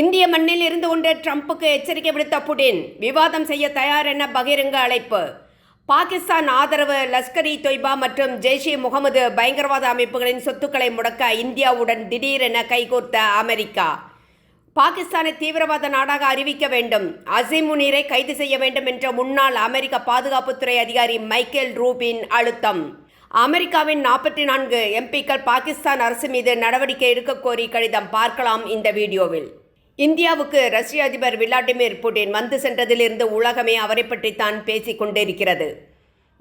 இந்திய மண்ணில் இருந்து கொண்டு ட்ரம்புக்கு எச்சரிக்கை விடுத்த புடின். விவாதம் செய்ய தயார் என பகிரங்க அழைப்பு. பாகிஸ்தான் ஆதரவு லஷ்கர் இ தொய்பா மற்றும் ஜெய்ஷ் இ முகமது பயங்கரவாத அமைப்புகளின் சொத்துக்களை முடக்க இந்தியாவுடன் திடீரென கைகோர்த்த அமெரிக்கா. பாகிஸ்தானை தீவிரவாத நாடாக அறிவிக்க வேண்டும். அசீம் கைது செய்ய வேண்டும் என்ற முன்னாள் அமெரிக்க பாதுகாப்புத்துறை அதிகாரி மைக்கேல் ரூபின் அழுத்தம். அமெரிக்காவின் நாற்பத்தி நான்கு எம்பிக்கள் பாகிஸ்தான் அரசு மீது நடவடிக்கை எடுக்க கோரி கடிதம் பார்க்கலாம் இந்த வீடியோவில். இந்தியாவுக்கு ரஷ்ய அதிபர் விளாடிமிர் புட்டின் வந்து சென்றதிலிருந்து உலகமே அவரை பற்றித்தான் பேசிக் கொண்டிருக்கிறது.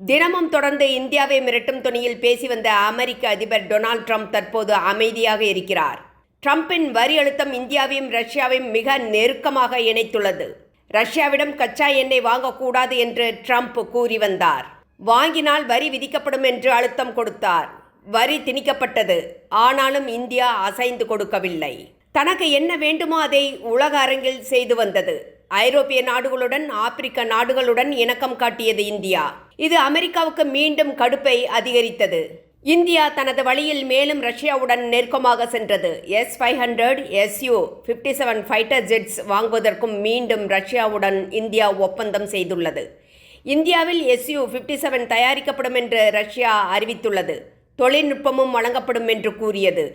தினமும் தொடர்ந்து இந்தியாவை மிரட்டும் துணியில் பேசி வந்த அமெரிக்க அதிபர் டொனால்ட் ட்ரம்ப் தற்போது அமைதியாக இருக்கிறார். ட்ரம்பின் வரி அழுத்தம் இந்தியாவையும் ரஷ்யாவையும் மிக நெருக்கமாக இணைத்துள்ளது. ரஷ்யாவிடம் கச்சா எண்ணெய் வாங்கக்கூடாது என்று ட்ரம்ப் கூறி வந்தார். வாங்கினால் வரி விதிக்கப்படும் என்று அழுத்தம் கொடுத்தார். வரி திணிக்கப்பட்டது. ஆனாலும் இந்தியா அசைந்து கொடுக்கவில்லை. தனக்கு என்ன வேண்டுமோ அதை உலக அரங்கில் செய்து வந்தது. ஐரோப்பிய நாடுகளுடன் ஆப்பிரிக்க நாடுகளுடன் இணக்கம் காட்டியது இந்தியா. இது அமெரிக்காவுக்கு மீண்டும் கடுப்பை அதிகரித்தது. இந்தியா தனது வழியில் மேலும் ரஷ்யாவுடன் நெருக்கமாக சென்றது. S five hundred SU fifty seven fighter jets வாங்குவதற்கும் மீண்டும் ரஷ்யாவுடன் இந்தியா ஒப்பந்தம் செய்துள்ளது. இந்தியாவில் எஸ்யூ ஃபிஃப்டி செவன் தயாரிக்கப்படும் என்று ரஷ்யா அறிவித்துள்ளது. தொழில்நுட்பமும் வழங்கப்படும் என்று கூறியது.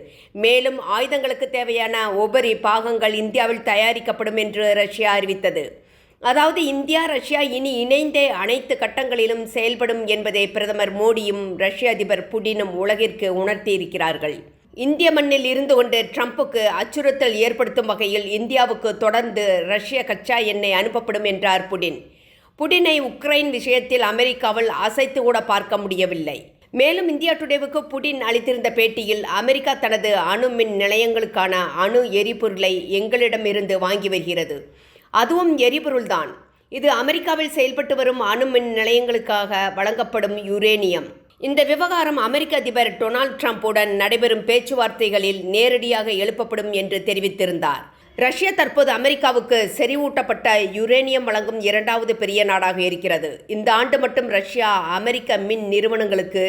மேலும் ஆயுதங்களுக்கு தேவையான உபரி பாகங்கள் இந்தியாவில் தயாரிக்கப்படும் என்று ரஷ்யா அறிவித்தது. அதாவது இந்தியா ரஷ்யா இனி இணைந்தே அனைத்து கட்டங்களிலும் செயல்படும் என்பதை பிரதமர் மோடியும் ரஷ்ய அதிபர் புடினும் உலகிற்கு உணர்த்தியிருக்கிறார்கள். இந்திய மண்ணில் இருந்து கொண்டு ட்ரம்புக்கு அச்சுறுத்தல் ஏற்படுத்தும் வகையில் இந்தியாவுக்கு தொடர்ந்து ரஷ்ய கச்சா எண்ணெய் அனுப்பப்படும் என்றார் புடின் புடினை உக்ரைன் விஷயத்தில் அமெரிக்காவில் அசைத்து கூட பார்க்க முடியவில்லை. மேலும் இந்தியா டுடேவுக்கு புடின் அளித்திருந்த பேட்டியில் அமெரிக்கா தனது அணு மின் நிலையங்களுக்கான அணு எரிபொருளை எங்களிடமிருந்து வாங்கி வருகிறது. அதுவும் எரிபொருள்தான். இது அமெரிக்காவில் செயல்பட்டு வரும் அணு மின் நிலையங்களுக்காக வழங்கப்படும் யுரேனியம். இந்த விவகாரம் அமெரிக்க அதிபர் டொனால்ட் ட்ரம்ப்புடன் நடைபெறும் பேச்சுவார்த்தைகளில் நேரடியாக எழுப்பப்படும் என்று தெரிவித்திருந்தார். ரஷ்யா தற்போது அமெரிக்காவுக்கு செறிவூட்டப்பட்ட யுரேனியம் வழங்கும் இரண்டாவது பெரிய நாடாக இருக்கிறது. இந்த ஆண்டு மட்டும் ரஷ்யா அமெரிக்க மின் நிறுவனங்களுக்கு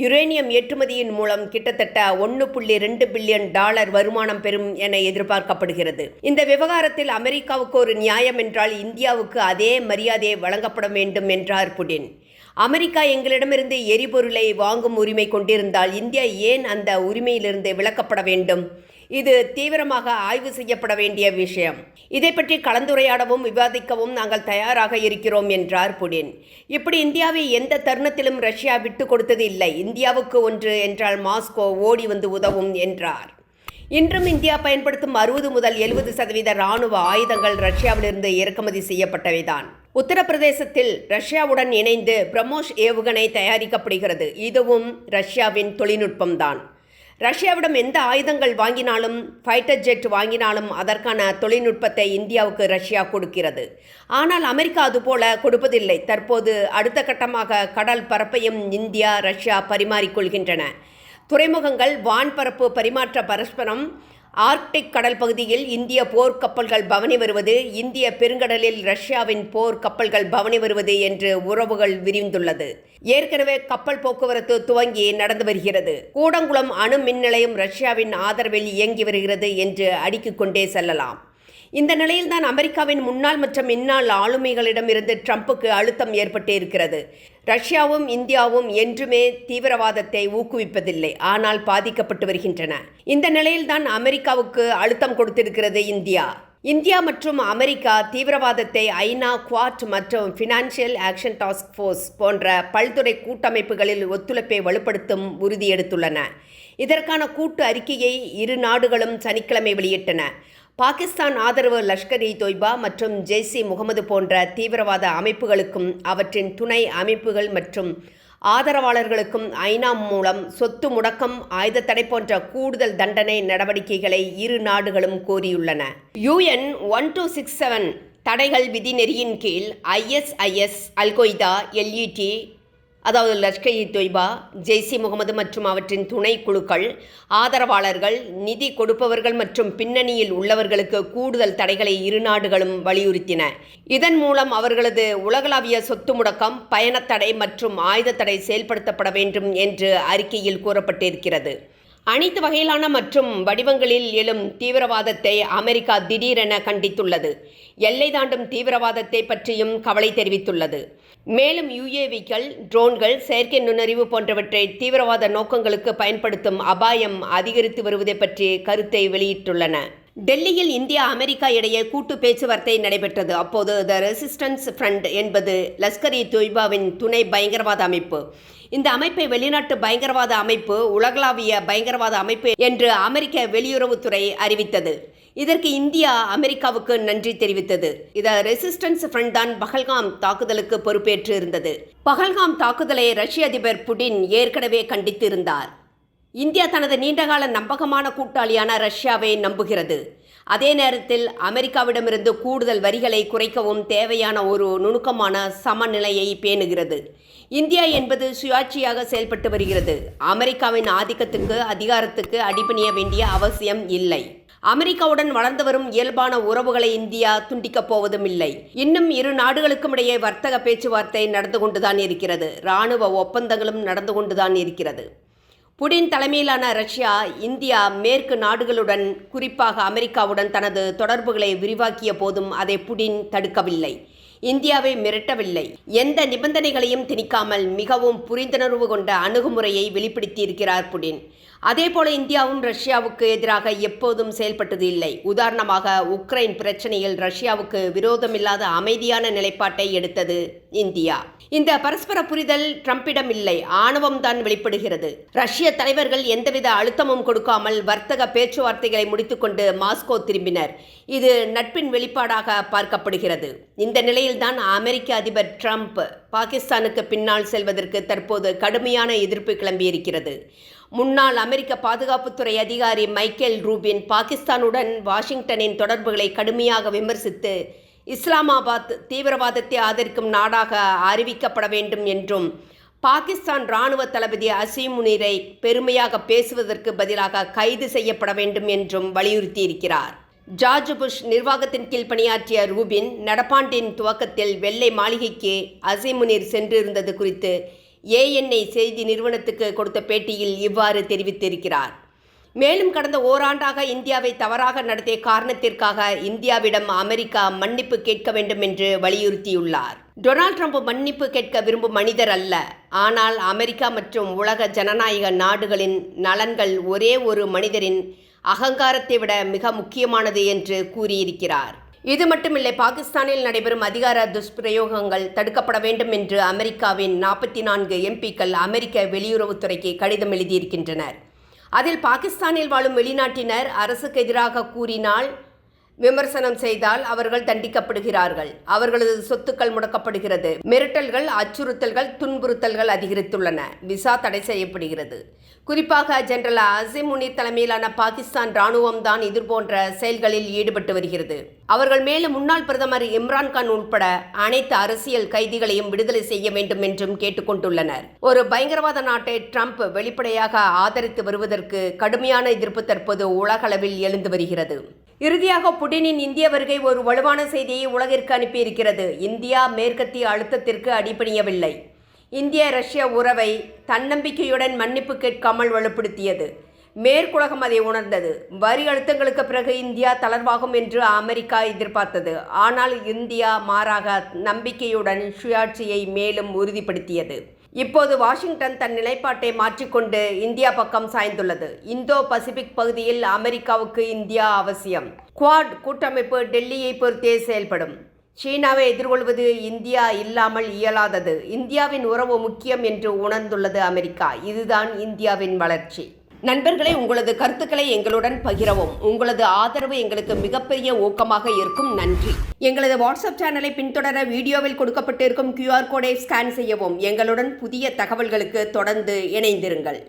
யுரேனியம் ஏற்றுமதியின் மூலம் கிட்டத்தட்ட ஒன்று புள்ளி ரெண்டு பில்லியன் டாலர் வருமானம் பெறும் என எதிர்பார்க்கப்படுகிறது. இந்த விவகாரத்தில் அமெரிக்காவுக்கு ஒரு நியாயம் என்றால் இந்தியாவுக்கு அதே மரியாதை வழங்கப்பட வேண்டும் என்றார் புடின். அமெரிக்கா எங்களிடமிருந்து எரிபொருளை வாங்கும் உரிமை கொண்டிருந்தால் இந்தியா ஏன் அந்த உரிமையிலிருந்து விலக்கப்பட வேண்டும்? இது தீவிரமாக ஆய்வு செய்யப்பட வேண்டிய விஷயம். இதை பற்றி கலந்துரையாடவும் விவாதிக்கவும் நாங்கள் தயாராக இருக்கிறோம் என்றார் புடின். இப்படி இந்தியாவை எந்த தருணத்திலும் ரஷ்யா விட்டு கொடுத்தது இல்லை. இந்தியாவுக்கு ஒன்று என்றால் மாஸ்கோ ஓடி வந்து உதவும் என்றார். இன்றும் இந்தியா பயன்படுத்தும் அறுபது முதல் எழுபது சதவீத ராணுவ ஆயுதங்கள் ரஷ்யாவிலிருந்து இறக்குமதி செய்யப்பட்டவைதான். உத்தரப்பிரதேசத்தில் ரஷ்யாவுடன் இணைந்து பிரம்மோஸ் ஏவுகணை தயாரிக்கப்படுகிறது. இதுவும் ரஷ்யாவின் தொழில்நுட்பம்தான். ரஷ்யாவிடம் எந்த ஆயுதங்கள் வாங்கினாலும் ஃபைட்டர் ஜெட் வாங்கினாலும் அதற்கான தொழில்நுட்பத்தை இந்தியாவுக்கு ரஷ்யா கொடுக்கிறது. ஆனால் அமெரிக்கா அதுபோல கொடுப்பதில்லை. தற்போது அடுத்த கட்டமாக கடல் பரப்பையும் இந்தியா ரஷ்யா பரிமாறிக்கொள்கின்றன. துறைமுகங்கள் வான்பரப்பு பரிமாற்ற பரஸ்பரம் ஆர்க்டிக் கடல் பகுதியில் இந்திய போர்க்கப்பல்கள் பவனி வருவது இந்திய பெருங்கடலில் ரஷ்யாவின் போர்க்கப்பல்கள் பவனி வருவது என்று உறவுகள் விரிந்துள்ளது. ஏற்கனவே கப்பல் போக்குவரத்து துவங்கி நடந்து வருகிறது. கூடங்குளம் அணு மின் நிலையம் ரஷ்யாவின் ஆதரவில் இயங்கி வருகிறது என்று அடுக்கிக் கொண்டே செல்லலாம். இந்த நிலையில்தான் அமெரிக்காவின் முன்னாள் மற்றும் இந்நாள் ஆளுமைகளிடம் இருந்து ட்ரம்புக்கு அழுத்தம் ஏற்பட்டு இருக்கிறது. ரஷ்யாவும் இந்தியாவும் என்றுமே தீவிரவாதத்தை ஊக்குவிப்பதில்லை. ஆனால் பாதிக்கப்பட்டு வருகின்றன. இந்த நிலையில்தான் அமெரிக்காவுக்கு அழுத்தம் கொடுத்திருக்கிறது இந்தியா. இந்தியா மற்றும் அமெரிக்கா தீவிரவாதத்தை ஐநா குவாட் மற்றும் ஃபினான்ஷியல் ஆக்ஷன் டாஸ்க் ஃபோர்ஸ் போன்ற பல்துறை கூட்டமைப்புகளில் ஒத்துழைப்பை வலுப்படுத்தும் உறுதி எடுத்துள்ளன. இதற்கான கூட்டு அறிக்கையை இரு நாடுகளும் சனிக்கிழமை வெளியிட்டன. பாகிஸ்தான் ஆதரவு லஷ்கர் இ தொய்பா மற்றும் ஜெய்சி முகமது போன்ற தீவிரவாத அமைப்புகளுக்கும் அவற்றின் துணை அமைப்புகள் மற்றும் ஆதரவாளர்களுக்கும் ஐநா மூலம் சொத்து முடக்கம் ஆயுத தடை போன்ற கூடுதல் தண்டனை நடவடிக்கைகளை இரு நாடுகளும் கோரியுள்ளன. UN one two six seven தடைகள் விதிநெறியின் கீழ் ஐஎஸ்ஐஎஸ் அல்கொய்தா எல்இடி அதாவது லஷ்கர் இ தொய்பா ஜெய்சி முகமது மற்றும் அவற்றின் துணை குழுக்கள் ஆதரவாளர்கள் நிதி கொடுப்பவர்கள் மற்றும் பின்னணியில் உள்ளவர்களுக்கு கூடுதல் தடைகளை இரு நாடுகளும் வலியுறுத்தின. இதன் மூலம் அவர்களது உலகளாவிய சொத்து முடக்கம் பயணத்தடை மற்றும் ஆயுத தடை செயல்படுத்தப்பட வேண்டும் என்று அறிக்கையில் கூறப்பட்டிருக்கிறது. அனைத்து வகையிலான மற்றும் வடிவங்களில் எழும் தீவிரவாதத்தை அமெரிக்கா திடீரென கண்டித்துள்ளது. எல்லை தாண்டும் தீவிரவாதத்தை பற்றியும் கவலை தெரிவித்துள்ளது. மேலும் யுஏவிக்கள் ட்ரோன்கள் செயற்கை நுண்ணறிவு போன்றவற்றை தீவிரவாத நோக்கங்களுக்கு பயன்படுத்தும் அபாயம் அதிகரித்து வருவதை பற்றி கருத்தை வெளியிட்டுள்ளன. டெல்லியில் இந்தியா அமெரிக்கா இடையே கூட்டு பேச்சுவார்த்தை நடைபெற்றது. அப்போது த ரெசிஸ்டன்ஸ் ஃப்ரண்ட் என்பது லஷ்கர் இ தொய்பாவின் துணை பயங்கரவாத அமைப்பு. இந்த அமைப்பை வெளிநாட்டு பயங்கரவாத அமைப்பு உலகளாவிய பயங்கரவாத அமைப்பு என்று அமெரிக்க வெளியுறவுத்துறை அறிவித்தது. இதற்கு இந்தியா அமெரிக்காவுக்கு நன்றி தெரிவித்தது. இத ரெசிஸ்டன்ஸ் ஃப்ரண்ட் தான் பகல்காம் தாக்குதலுக்கு பொறுப்பேற்று இருந்தது பகல்காம் தாக்குதலை ரஷ்ய அதிபர் புடின் ஏற்கனவே கண்டித்து இருந்தார் இந்தியா தனது நீண்டகால நம்பகமான கூட்டாளியான ரஷ்யாவை நம்புகிறது. அதே நேரத்தில் அமெரிக்காவிடமிருந்து கூடுதல் வரிகளை குறைக்கவும் தேவையான ஒரு நுணுக்கமான சமநிலையை பேணுகிறது. இந்தியா என்பது சுயாட்சியாக செயல்பட்டு வருகிறது. அமெரிக்காவின் ஆதிக்கத்துக்கு அதிகாரத்துக்கு அடிபணிய வேண்டிய அவசியம் இல்லை. அமெரிக்காவுடன் வளர்ந்து வரும் இயல்பான உறவுகளை இந்தியா துண்டிக்கப் போவதும் இல்லை. இன்னும் இரு நாடுகளுக்கும் இடையே வர்த்தக பேச்சுவார்த்தை நடந்து கொண்டுதான் இருக்கிறது. இராணுவ ஒப்பந்தங்களும் நடந்து கொண்டுதான் இருக்கிறது. புடின் தலைமையிலான ரஷ்யா இந்தியா மேற்கு நாடுகளுடன் குறிப்பாக அமெரிக்காவுடன் தனது தொடர்புகளை விரிவாக்கிய போதும் அதை புடின் தடுக்கவில்லை. இந்தியாவை மிரட்டவில்லை. எந்த நிபந்தனைகளையும் திணிக்காமல் மிகவும் புரிந்துணர்வு கொண்ட அணுகுமுறையை வெளிப்படுத்தியிருக்கிறார் புடின். அதேபோல இந்தியாவும் ரஷ்யாவுக்கு எதிராக எப்போதும் செயல்பட்டது இல்லை. உதாரணமாக உக்ரைன் பிரச்சனையில் ரஷ்யாவுக்கு விரோதமில்லாத அமைதியான நிலைப்பாட்டை எடுத்தது இந்தியா. இந்த பரஸ்பர புரிதல் ட்ரம்பிடம் இல்லை. ஆணவம் தான் வெளிப்படுகிறது. ரஷ்ய தலைவர்கள் எந்தவித அழுத்தமும் கொடுக்காமல் வர்த்தக பேச்சுவார்த்தைகளை முடித்துக்கொண்டு மாஸ்கோ திரும்பினர். இது நட்பின் வெளிப்பாடாக பார்க்கப்படுகிறது. இந்த நிலையில்தான் அமெரிக்க அதிபர் ட்ரம்ப் பாகிஸ்தானுக்கு பின்னால் செல்வதற்கு தற்போது கடுமையான எதிர்ப்பு கிளம்பியிருக்கிறது. முன்னாள் அமெரிக்க பாதுகாப்புத்துறை அதிகாரி மைக்கேல் ரூபின் பாகிஸ்தானுடன் வாஷிங்டனின் தொடர்புகளை கடுமையாக விமர்சித்து இஸ்லாமாபாத் தீவிரவாதத்தை ஆதரிக்கும் நாடாக அறிவிக்கப்பட வேண்டும் என்றும் பாகிஸ்தான் இராணுவ தளபதி அசீம் முனீரை பெருமையாக பேசுவதற்கு பதிலாக கைது செய்யப்பட வேண்டும் என்றும் வலியுறுத்தியிருக்கிறார். ஜார்ஜ் புஷ் நிர்வாகத்தின் கீழ் பணியாற்றிய ரூபின் நடப்பாண்டின் துவக்கத்தில் வெள்ளை மாளிகைக்கு அசீம் முனீர் சென்றிருந்தது குறித்து ஏஎன்ஐ செய்தி நிறுவனத்துக்கு கொடுத்த பேட்டியில் இவ்வாறு தெரிவித்திருக்கிறார். மேலும் கடந்த ஓராண்டாக இந்தியாவை தவறாக நடத்திய காரணத்திற்காக இந்தியாவிடம் அமெரிக்கா மன்னிப்பு கேட்க வேண்டும் என்று வலியுறுத்தியுள்ளார். டொனால்ட் ட்ரம்ப் மன்னிப்பு கேட்க விரும்பும் மனிதர் அல்ல. ஆனால் அமெரிக்கா மற்றும் உலக ஜனநாயக நாடுகளின் நலன்கள் ஒரே ஒரு மனிதரின் அகங்காரத்தை விட மிக முக்கியமானது என்று கூறியிருக்கிறார். இது மட்டுமில்லை பாகிஸ்தானில் நடைபெறும் அதிகார துஷ்பிரயோகங்கள் தடுக்கப்பட வேண்டும் என்று அமெரிக்காவின் நாற்பத்தி நான்கு எம்பிக்கள் அமெரிக்க வெளியுறவுத்துறைக்கு கடிதம் எழுதியிருக்கின்றனர். அதில் பாகிஸ்தானில் வாழும் வெளிநாட்டினர் அரசுக்கு எதிராக கூறினால் விமர்சனம் செய்தால் அவர்கள் தண்டிக்கப்படுகிறார்கள். அவர்களது சொத்துக்கள் முடக்கப்படுகிறது. மிரட்டல்கள் அச்சுறுத்தல்கள் துன்புறுத்தல்கள் அதிகரித்துள்ளன. விசா தடை செய்யப்படுகிறது. குறிப்பாக ஜெனரல் அசிம் முனி தலைமையிலான பாகிஸ்தான் இராணுவம்தான் இதுபோன்ற செயல்களில் ஈடுபட்டு வருகிறது. அவர்கள் மேலும் முன்னாள் பிரதமர் இம்ரான்கான் உட்பட அனைத்து அரசியல் கைதிகளையும் விடுதலை செய்ய வேண்டும் என்றும் கேட்டுக்கொண்டுள்ளனர். ஒரு பயங்கரவாத நாட்டை ட்ரம்ப் வெளிப்படையாக ஆதரித்து வருவதற்கு கடுமையான எதிர்ப்பு தற்போது உலகளவில் எழுந்து வருகிறது. இறுதியாக புடினின் இந்திய வருகை ஒரு வலுவான செய்தியை உலகிற்கு அனுப்பியிருக்கிறது. இந்தியா மேற்கத்திய அழுத்தத்திற்கு அடிபணியவில்லை. இந்திய ரஷ்ய உறவை தன்னம்பிக்கையுடன் மன்னிப்பு கேட்காமல் வலுப்படுத்தியது. மேற்குலகம் அதை உணர்ந்தது. வரி அழுத்தங்களுக்கு பிறகு இந்தியா தளர்வாகும் என்று அமெரிக்கா எதிர்பார்த்தது. ஆனால் இந்தியா மாறாக நம்பிக்கையுடன் சுயாட்சியை மேலும் உறுதிப்படுத்தியது. இப்போது வாஷிங்டன் தன் நிலைப்பாட்டை மாற்றிக்கொண்டு இந்தியா பக்கம் சாய்ந்துள்ளது. இந்தோ பசிபிக் பகுதியில் அமெரிக்காவுக்கு இந்தியா அவசியம். குவாட் கூட்டமைப்பு டெல்லியை பொறுத்தே செயல்படும். சீனாவை எதிர்கொள்வது இந்தியா இல்லாமல் இயலாதது. இந்தியாவின் உறவு முக்கியம் என்று உணர்ந்துள்ளது அமெரிக்கா. இதுதான் இந்தியாவின் வளர்ச்சி. நண்பர்களே உங்களது கருத்துக்களை எங்களுடன் பகிரவும். உங்களது ஆதரவு எங்களுக்கு மிகப்பெரிய ஊக்கமாக இருக்கும். நன்றி. எங்களது வாட்ஸ்அப் சேனலை பின்தொடர வீடியோவில் கொடுக்கப்பட்டிருக்கும் கியூஆர் கோடை ஸ்கேன் செய்யவும். எங்களுடன் புதிய தகவல்களுக்கு தொடர்ந்து இணைந்திருங்கள்.